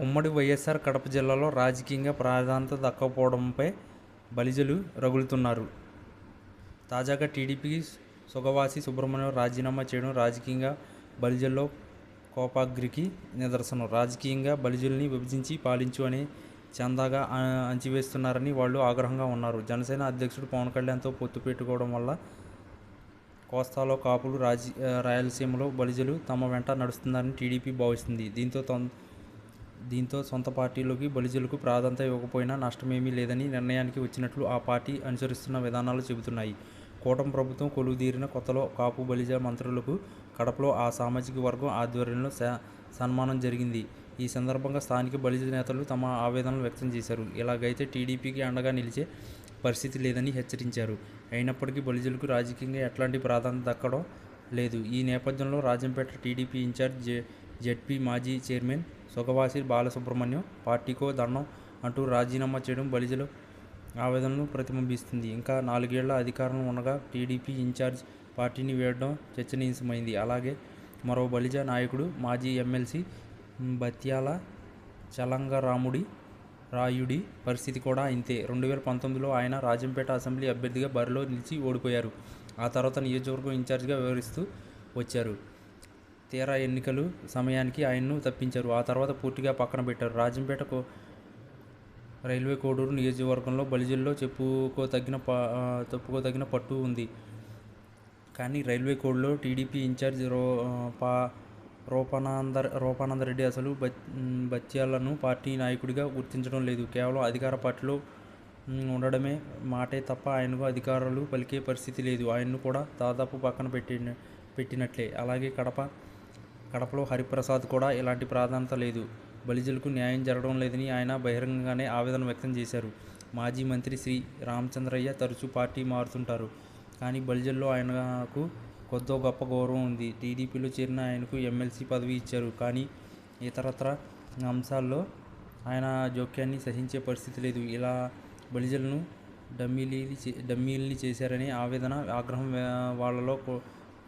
ఉమ్మడి వైఎస్ఆర్ కడప జిల్లాలో రాజకీయంగా ప్రాధాన్యత దక్కకపోవడంపై బలిజలు రగులుతున్నారు. తాజాగా టీడీపీకి సుగవాసి సుబ్రహ్మణ్యం రాజీనామా చేయడం రాజకీయంగా బలిజల్లో కోపాగ్రికి నిదర్శనం. రాజకీయంగా బలిజల్ని విభజించి పాలించు అని చందాగా అంచివేస్తున్నారని వాళ్ళు ఆగ్రహంగా ఉన్నారు. జనసేన అధ్యక్షుడు పవన్ కళ్యాణ్తో పొత్తు పెట్టుకోవడం వల్ల కోస్తాలో కాపులు రాజీ రాయలసీమలో బలిజలు తమ వెంట నడుస్తున్నారని టీడీపీ భావిస్తుంది. దీంతో తొం- దీంతో సొంత పార్టీలోకి బలిజలకు ప్రాధాన్యత ఇవ్వకపోయినా నష్టమేమీ లేదని నిర్ణయానికి వచ్చినట్లు ఆ పార్టీ అనుసరిస్తున్న విధానాలు చెబుతున్నాయి. కూటమి ప్రభుత్వం కొలువుదీరిన కొత్తలో కాపు బలిజ మంత్రులకు కడపలో ఆ సామాజిక వర్గం ఆధ్వర్యంలో స- సన్మానం జరిగింది. ఈ సందర్భంగా స్థానిక బలిజ నేతలు తమ ఆవేదనలు వ్యక్తం చేశారు. ఇలాగైతే టీడీపీకి అండగా నిలిచే పరిస్థితి లేదని హెచ్చరించారు. అయినప్పటికీ బలిజలకు రాజకీయంగా ఎట్లాంటి ప్రాధాన్యత దక్కడం లేదు. ఈ నేపథ్యంలో రాజంపేట టీడీపీ ఇన్ఛార్జ్ జే జెడ్పీ మాజీ చైర్మన్ సుఖవాసి బాలసుబ్రహ్మణ్యం పార్టీకో దండం అంటూ రాజీనామా చేయడం బలిజల ఆవేదనను ప్రతిబింబిస్తుంది. ఇంకా నాలుగేళ్ళ అధికారం ఉండగా టీడీపీ ఇన్ఛార్జ్ పార్టీని వేయడం చర్చనీయాంశమైంది అలాగే మరో బలిజ నాయకుడు మాజీ ఎమ్మెల్సీ బత్యాల చలంగరాముడి రాయుడి పరిస్థితి కూడా ఇంతే. రెండు వేల పంతొమ్మిదిలో ఆయన రాజంపేట అసెంబ్లీ అభ్యర్థిగా బరిలో నిలిచి ఓడిపోయారు. ఆ తర్వాత నియోజకవర్గం ఇన్ఛార్జిగా వ్యవహరిస్తూ వచ్చారు. తీరా ఎన్నికలు సమయానికి ఆయన్ను తప్పించారు. ఆ తర్వాత పూర్తిగా పక్కన పెట్టారు. రాజంపేటకు రైల్వే కోడూరు నియోజకవర్గంలో బలిజల్లో చెప్పుకోదగిన ప ఆ, చెప్పుకోదగిన పట్టు ఉంది. కానీ రైల్వే కోడ్లో టీడీపీ ఇన్ఛార్జ్ రో పా పా రూపానంద రూపానందరెడ్డి అసలు బచ్ బత్యాలను పార్టీ నాయకుడిగా గుర్తించడం లేదు. కేవలం అధికార పార్టీలో ఉండడమే మాటే తప్ప ఆయనకు అధికారులు పలికే పరిస్థితి లేదు. ఆయన్ను కూడా దాదాపు పక్కన పెట్టి పెట్టినట్లే. అలాగే కడప కడపలో హరిప్రసాద్ కూడా ఎలాంటి ప్రాధాన్యత లేదు. బలిజలకు న్యాయం జరగడం లేదని ఆయన బహిరంగంగానే ఆవేదన వ్యక్తం చేశారు. మాజీ మంత్రి శ్రీ రామచంద్రయ్య తరచూ పార్టీ మారుతుంటారు. కానీ బలిజల్లో ఆయనకు కొద్దో గొప్ప గౌరవం ఉంది. టీడీపీలో చేరిన ఆయనకు ఎమ్మెల్సీ పదవి ఇచ్చారు. కానీ ఇతరత్ర అంశాల్లో ఆయన జోక్యాన్ని సహించే పరిస్థితి లేదు. ఇలా బలిజలను డమ్మీలి డమ్మీల్ని చేశారని ఆవేదన ఆగ్రహం వాళ్ళలో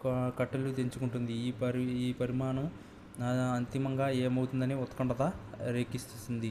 కట్టెలు తెంచుకుంటుంది. ఈ పరి ఈ పరిమాణం అంతిమంగా ఏమవుతుందని ఉత్కంఠత రేకిస్తుంది